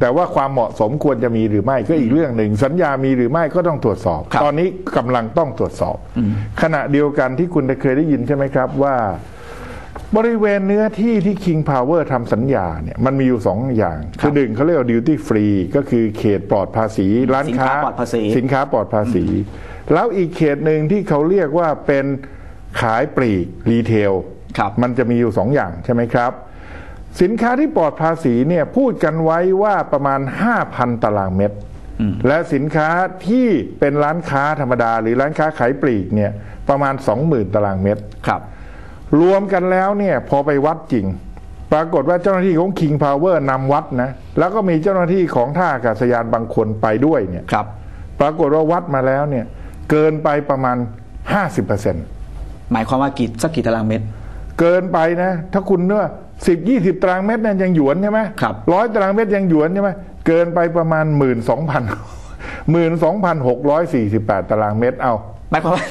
แต่ว่าความเหมาะสมควรจะมีหรือไม่ก็อีกเรื่องหนึ่ง สัญญามีหรือไม่ก็ต้องตรวจสอบครับตอนนี้กำลังต้องตรวจสอบ ขณะเดียวกันที่คุณเคยได้ยินใช่ไหมครับว่า บริเวณเนื้อที่ที่ King Power ทำสัญญาเนี่ยมันมีอยู่สองอย่าง คือหนึ่งเขาเรียกว่า duty free ก็คือเขตปลอดภาษี ร้านค้าสินค้าปลอดภาษีสินค้าปลอดภาษีแล้วอีกเขตหนึ่งที่เขาเรียกว่าเป็นขายปลีกรีเทลครับมันจะมีอยู่สองอย่างใช่ไหมครับ สินค้าที่ปลอดภาษีเนี่ยพูดกันไว้ว่าประมาณ 5,000 ตารางเมตร และสินค้าที่เป็นร้านค้าธรรมดา หรือร้านค้าขายปลีกเนี่ยประมาณ 20,000 ตารางเมตรครับ รวมกันแล้วเนี่ยพอไปวัดจริง ปรากฏว่าเจ้าหน้าที่ของ King Power นำวัดนะ แล้วก็มีเจ้าหน้าที่ของท่าอากาศยานบางคนไปด้วยเนี่ยครับ ปรากฏว่าวัดมาแล้วเนี่ยเกินไปประมาณ 50%หมายความว่ากี่สักกี่ตารางเมตร เกินไปนะ ถ้าคุณเนื้อ สิบยี่สิบตารางเมตรเนี่ยยังหยวนใช่ไหมครับร้อยตารางเมตรยังหยวนใช่ไหมเกินไปประมาณหมื่นสองพันหมื่นสองพันหกร้อยสี่สิบแปดตารางเมตรเอาหมายความว่า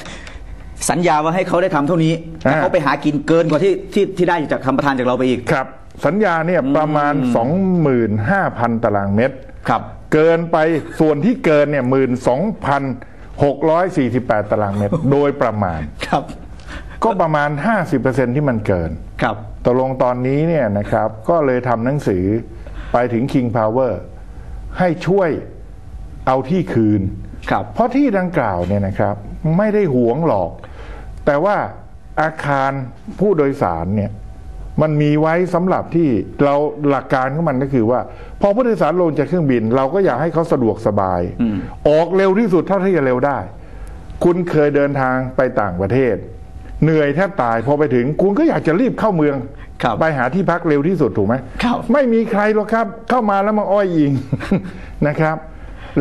สัญญาว่าให้เขาได้ทำเท่านี้แต่อ่าเขาไปหากินเกินกว่าที่ที่ที่ได้จากคำประทานจากเราไปอีกครับ สัญญาเนี่ยประมาณสองหมื่นห้าพันตารางเมตรครับ เกินไปส่วนที่เกินเนี่ยหมื่นสองพันหกร้อยสี่สิบแปดตารางเมตร โดยประมาณครับ ก็ประมาณห้าสิบเปอร์เซ็นที่มันเกิน ครับตกลงตอนนี้เนี่ยนะครับ ก็เลยทำหนังสือไปถึง King Power ให้ช่วยเอาที่คืน ครับ เพราะที่ดังกล่าวเนี่ยนะครับ ไม่ได้หวงหรอก แต่ว่าอาคารผู้โดยสารเนี่ย มันมีไว้สำหรับที่เราหลักการของมันก็คือว่า พอผู้โดยสารลงจากเครื่องบิน เราก็อยากให้เขาสะดวกสบาย ออกเร็วที่สุดเท่าที่จะเร็วได้ คุณเคยเดินทางไปต่างประเทศ เหนื่อยแทบตายพอไปถึงคุณก็อยากจะรีบเข้าเมืองครับไปหาที่พักเร็วที่สุดถูกไหมครับไม่มีใครหรอกครับ เข้ามาแล้วมาอ้อยอิงนะครับ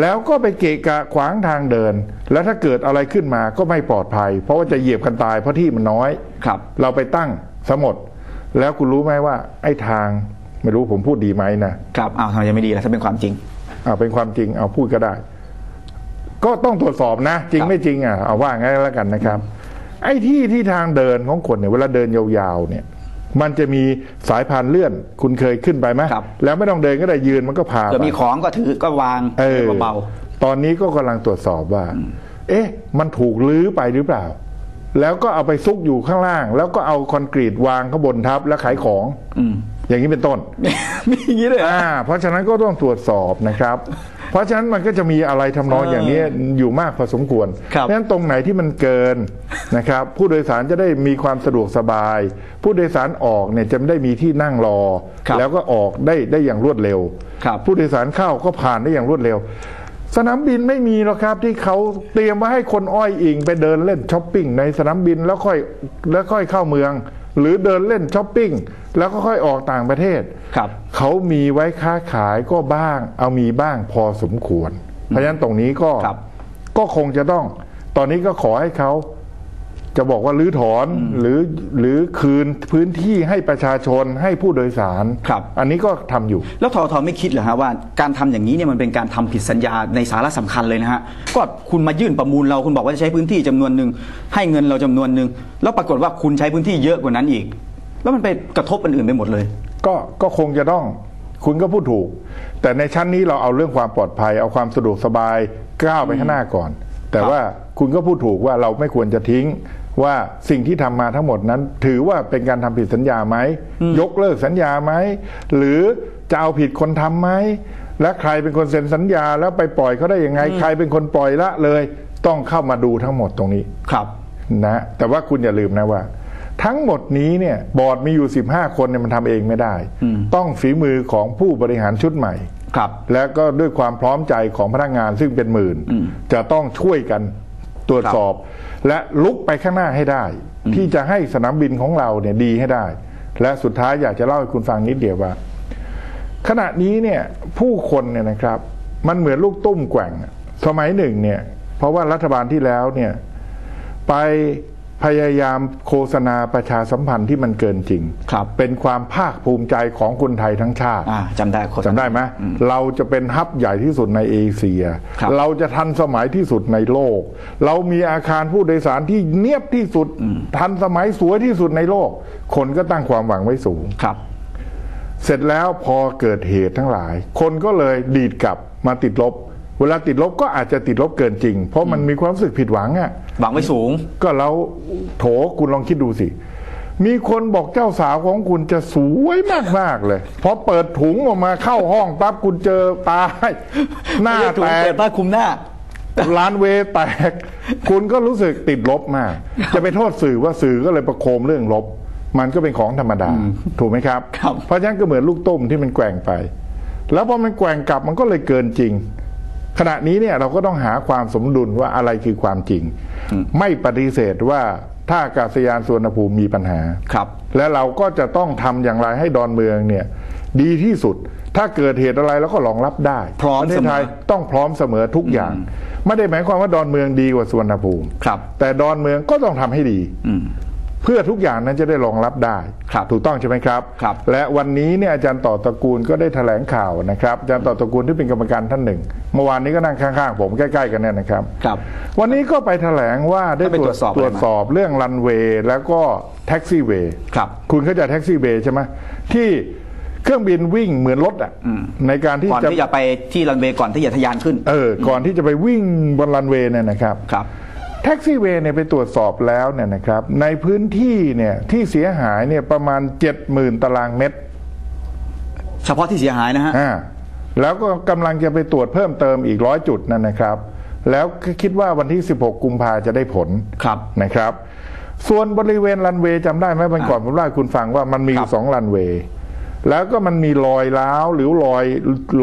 แล้วก็ไปเกะกะขวางทางเดิน แล้วถ้าเกิดอะไรขึ้นมาก็ไม่ปลอดภัย เพราะว่าจะเหยียบกันตายเพราะที่มันน้อยครับ เราไปตั้งสมดแล้วคุณรู้ไหมว่า ไอ้ทางไม่รู้ผมพูดดีไหมนะครับอ้าวทำไมยังไม่ดีล่ะถ้าเป็นความจริงเอาเป็นความจริงเอาพูดก็ได้ ก็ต้องตรวจสอบนะ จริงครับไม่จริงอะเอาว่างั้นแล้วกันนะครับ ไอ้ที่ที่ทางเดินของคนเนี่ยเวลาเดินยาวๆเนี่ยมันจะมีสายพานเลื่อน คุณเคยขึ้นไปไหมครับ แล้วไม่ต้องเดินก็ได้ยืนมันก็พาเกิดไปมีของก็ถือก็วางเออเบาตอนนี้ก็กำลังตรวจสอบว่า เอ๊ะ มันถูกลื้อไปหรือเปล่า แล้วก็เอาไปซุกอยู่ข้างล่าง แล้วก็เอาคอนกรีตวางข้างบนทับแล้วขายของๆอืมอย่างนี้เป็นต้นมีอย่างนี้เลยเหรออ่า เพราะฉะนั้นก็ต้องตรวจสอบนะครับ เพราะฉะนั้นมันก็จะมีอะไรทำนองเออออย่างนี้อยู่มากพอสมควรครับเพราะฉะนั้นตรงไหนที่มันเกินนะครับผู้โดยสารจะได้มีความสะดวกสบาย ผู้โดยสารออกเนี่ยจะไม่ได้มีที่นั่งรอครับแล้วก็ออกได้ได้อย่างรวดเร็วครับผู้โดยสารเข้าก็ผ่านได้อย่างรวดเร็วสนามบินไม่มีหรอกครับที่เขาเตรียมไว้ให้คนอ้อยอิงไปเดินเล่นช้อปปิ้งในสนามบินแล้วค่อยแล้วค่อยเข้าเมือง หรือเดินเล่นช้อปปิ้งแล้วก็ค่อยออกต่างประเทศครับ เขามีไว้ค้าขายก็บ้าง เอามีบ้างพอสมควร เพราะฉะนั้นตรงนี้ก็ครับก็คงจะต้อง ตอนนี้ก็ขอให้เขาจะบอกว่ารื้อถอนหรือหรือคืนพื้นที่ให้ประชาชนให้ผู้โดยสารครับ อันนี้ก็ทำอยู่ แล้วทอทอไม่คิดเหรอฮะว่าการทำอย่างนี้เนี่ยมันเป็นการทำผิดสัญญาในสาระสำคัญเลยนะฮะก็คุณมายื่นประมูลเราคุณบอกว่าจะใช้พื้นที่จำนวนหนึ่งให้เงินเราจำนวนหนึ่งแล้วปรากฏว่าคุณใช้พื้นที่เยอะกว่านั้นอีก แล้วมันไปกระทบอันอื่นไปหมดเลย ก็ก็คงจะต้องคุณก็พูดถูก แต่ในชั้นนี้เราเอาเรื่องความปลอดภัย เอาความสะดวกสบายก้าวไปข้างหน้าก่อน แต่ครับว่าคุณก็พูดถูกว่าเราไม่ควรจะทิ้งว่าสิ่งที่ทำมาทั้งหมดนั้น ถือว่าเป็นการทำผิดสัญญาไหม ยกเลิกสัญญาไหม หรือจะเอาผิดคนทำไหม และใครเป็นคนเซ็นสัญญาแล้วไปปล่อยเขาได้ยังไง ใครเป็นคนปล่อยละเลย ต้องเข้ามาดูทั้งหมดตรงนี้ครับนะ แต่ว่าคุณอย่าลืมนะว่า ทั้งหมดนี้เนี่ยบอร์ดมีอยู่ 15 คนเนี่ยมันทำเองไม่ได้ ต้องฝีมือของผู้บริหารชุดใหม่ครับ และก็ด้วยความพร้อมใจของพนักงานซึ่งเป็นหมื่น จะต้องช่วยกันตรวจสอบ และลุกไปข้างหน้าให้ได้ ที่จะให้สนามบินของเราเนี่ยดีให้ได้ และสุดท้ายอยากจะเล่าให้คุณฟังนิดเดียวว่า ขณะนี้เนี่ยผู้คนเนี่ยนะครับ มันเหมือนลูกตุ้มแกว่งอะสมัยหนึ่งเนี่ย เพราะว่ารัฐบาลที่แล้วเนี่ย ไป พยายามโฆษณาประชาสัมพันธ์ที่มันเกินจริง ครับเป็นความภาคภูมิใจของคนไทยทั้งชาติอ่าจำได้โฆษณาจำได้ไหมเราจะเป็นฮับใหญ่ที่สุดในเอเชีย ครับเราจะทันสมัยที่สุดในโลก เรามีอาคารผู้โดยสารที่เนียบที่สุด ทันสมัยสวยที่สุดในโลก คนก็ตั้งความหวังไว้สูง ครับเสร็จแล้วพอเกิดเหตุทั้งหลาย คนก็เลยดีดกลับมาติดลบ เวลาติดลบก็อาจจะติดลบเกินจริง เพราะมันมีความรู้สึกผิดหวังอะ่ะหวังไว้สูง ก็เราโถคุณลองคิดดูสิ มีคนบอกเจ้าสาวของคุณจะสวยมากๆเลยพอเปิดถุงออกมาเข้าห้องปั๊บคุณเจอตายหน้าไม่ใช่ถุงแตเปิกดผ้าคลุมหน้าร้านเวย์แตก คุณก็รู้สึกติดลบมาก จะไปโทษสื่อว่าสื่อก็เลยประโคมเรื่องลบ มันก็เป็นของธรรมดา ถูกไหมครับครับเพราะฉะนั้นก็เหมือนลูกตุ้มที่มันแกว่งไป แล้วพอมันแกว่งกลับมันก็เลยเกินจริง ขณะนี้เนี่ยเราก็ต้องหาความสมดุลว่าอะไรคือความจริง ไม่ปฏิเสธว่าถ้าอากาศยานสุวรรณภูมิมีปัญหาครับ และเราก็จะต้องทำอย่างไรให้ดอนเมืองเนี่ยดีที่สุด ถ้าเกิดเหตุอะไรเราก็รองรับได้ พร้อมประเทศไทยเสมอต้องพร้อมเสมอทุกอย่าง ไม่ได้หมายความว่าดอนเมืองดีกว่าสุวรรณภูมิครับ แต่ดอนเมืองก็ต้องทำให้ดีอืม เพื่อทุกอย่างนั้นจะได้รองรับได้ครับถูกต้องใช่ไหมครับ ครับและวันนี้เนี่ยอาจารย์ต่อตระกูลก็ได้แถลงข่าวนะครับอาจารย์ต่อตระกูลที่เป็นกรรมการท่านหนึ่ง เมื่อวานนี้ก็นั่งข้างๆ ผมใกล้ๆกันเนี่ยนะครับ ครับ วันนี้ก็ไปแถลงว่าได้ไปตรวจสอบอะไรมาตรวจสอบเรื่องรันเวย์แล้วก็แท็กซี่เวย์ครับคุณเข้าใจแท็กซี่เวย์ใช่ไหมที่เครื่องบินวิ่งเหมือนรถอะในการที่ก่อนจะที่จะไปที่รันเวย์ก่อนที่จะทะยานขึ้น เออ ก่อนที่จะไปวิ่งบนรันเวย์เนี่ยนะครับ ครับ แท็กซี่เวย์เนี่ยไปตรวจสอบแล้วเนี่ยนะครับในพื้นที่เนี่ยที่เสียหายเนี่ยประมาณ70,000ตารางเมตรเฉพาะที่เสียหายนะฮะอ่าแล้วก็กำลังจะไปตรวจเพิ่มเติมอีกร้อยจุดนั่นนะครับ แล้วก็คิดว่าวันที่ 16 กุมภาจะได้ผลครับนะครับ ส่วนบริเวณรันเวย์จำได้ไหมวันก่อนผมเล่าให้คุณฟังว่ามันมีอครัยู่บสองรันเวย์ แล้วก็มันมีรอยร้าวหรือรอย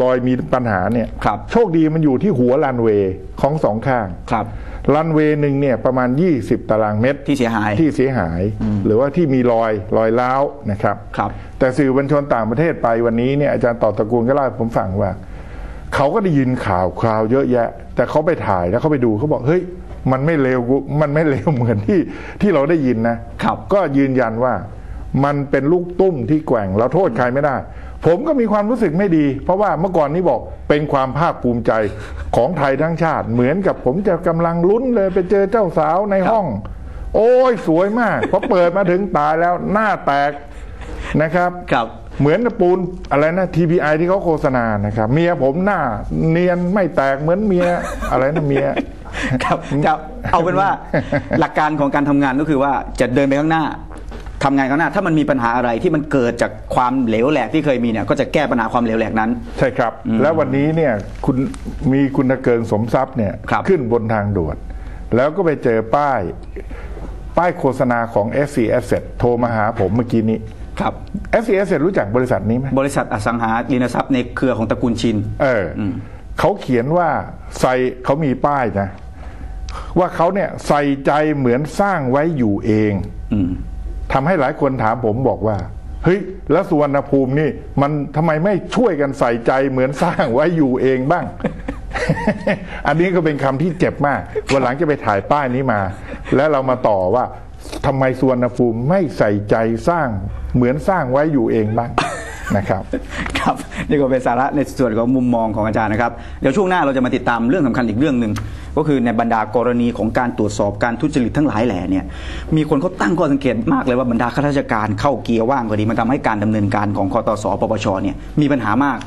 รอยมีปัญหาเนี่ยครับ โชคดีมันอยู่ที่หัวรันเวย์ของสองข้างครับรันเวย์หนึ่งเนี่ยประมาณ 20 ตารางเมตรที่เสียหายที่เสียหาย หรือว่าที่มีรอยรอยร้าวนะครับครับ แต่สื่อบัญชนต่างประเทศไปวันนี้เนี่ยอาจารย์ต่อตระกูลก็เล่าให้ผมฟังว่า เขาก็ได้ยินข่าวคราวเยอะแยะ แต่เขาไปถ่ายแล้วเขาไปดูเขาบอกเฮ้ยมันไม่เลวกูมันไม่เลวเหมือนที่ที่เราได้ยินนะครับ ก็ยืนยันว่า มันเป็นลูกตุ้มที่แกว่งเราโทษใครไม่ได้ ผมก็มีความรู้สึกไม่ดี เพราะว่าเมื่อก่อนนี้บอกเป็นความภาคภูมิใจของไทยทั้งชาติ เหมือนกับผมจะกำลังลุ้นเลยไปเจอเจ้าสาวในห้อง โอ้ยสวยมากพอเปิดมาถึงตายแล้วหน้าแตกนะครับครับเหมือนกับปูนอะไรนะ TPI ที่เขาโฆษณานะครับ เมียผมหน้า เนียนไม่แตกเหมือนเมียอะไรนะเมียครับจะเอาเป็นว่าหลักการของการทำงานก็คือว่าจะเดินไปข้างหน้า ทำงานข้างหน้า ถ้ามันมีปัญหาอะไรที่มันเกิดจากความเหลวแหลกที่เคยมีเนี่ยก็จะแก้ปัญหาความเหลวแหลกนั้น ใช่ครับ แล้ววันนี้เนี่ยคุณมีคุณตะเกิงสมทรัพย์เนี่ยครับขึ้นบนทางด่วน แล้วก็ไปเจอป้ายป้ายโฆษณาของ SC Asset โทรมาหาผมเมื่อกี้นี้ครับ SC Asset รู้จักบริษัทนี้ไหมบริษัทอสังหาริมทรัพย์ในเครือของตระกูลชิน เอออเขาเขียนว่าใส่เขามีป้ายนะ ว่าเขาเนี่ยใส่ใจเหมือนสร้างไว้อยู่เองอืม ทำให้หลายคนถามผมบอกว่า เฮ้ย แล้วสุวรรณภูมินี่ มันทำไมไม่ช่วยกันใส่ใจเหมือนสร้างไว้อยู่เองบ้าง อันนี้ก็เป็นคำที่เจ็บมาก วันหลังจะไปถ่ายป้ายนี้มา แล้วเรามาต่อว่าทำไมสุวรรณภูมิไม่ใส่ใจสร้างเหมือนสร้างไว้อยู่เองบ้าง นะครับครับนี่ก็เป็นสาระในส่วนของมุมมองของอาจารย์นะครับเดี๋ยวช่วงหน้าเราจะมาติดตามเรื่องสำคัญอีกเรื่องหนึ่งก็คือในบรรดากรณีของการตรวจสอบการทุจริตทั้งหลายแหล่เนี่ยมีคนเขาตั้งข้อสังเกตมากเลยว่าบรรดาข้าราชการเข้าเกียร์ว่างก็ดีมันทำให้การดำเนินการของคอตสปปชเนี่ยมีปัญหามาก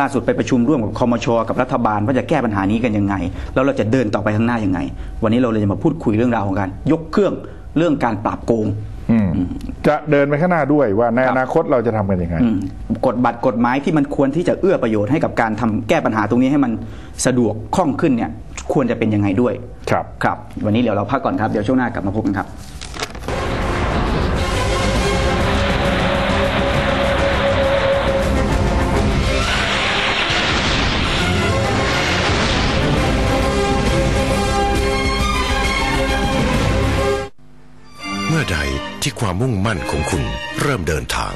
ล่าสุดไปประชุมร่วมกับคอมชกับรัฐบาลว่าจะแก้ปัญหานี้กันยังไง แล้วเราจะเดินต่อไปข้างหน้ายังไง วันนี้เราเลยจะมาพูดคุยเรื่องราวของการยกเครื่องเรื่องการปราบโกงอืม จะเดินไปข้างหน้าด้วยว่าในครับอนาคตเราจะทำกันยังไงอืมกฎบัตรกฎหมายที่มันควรที่จะเอื้อประโยชน์ให้กับการทำแก้ปัญหาตรงนี้ให้มันสะดวกคล่องขึ้นเนี่ยควรจะเป็นยังไงด้วย ครับครับ วันนี้เดี๋ยวเราพักก่อนครับเดี๋ยวช่วงหน้ากลับมาพบกันครับ ความมุ่งมั่นของคุณเริ่มเดินทาง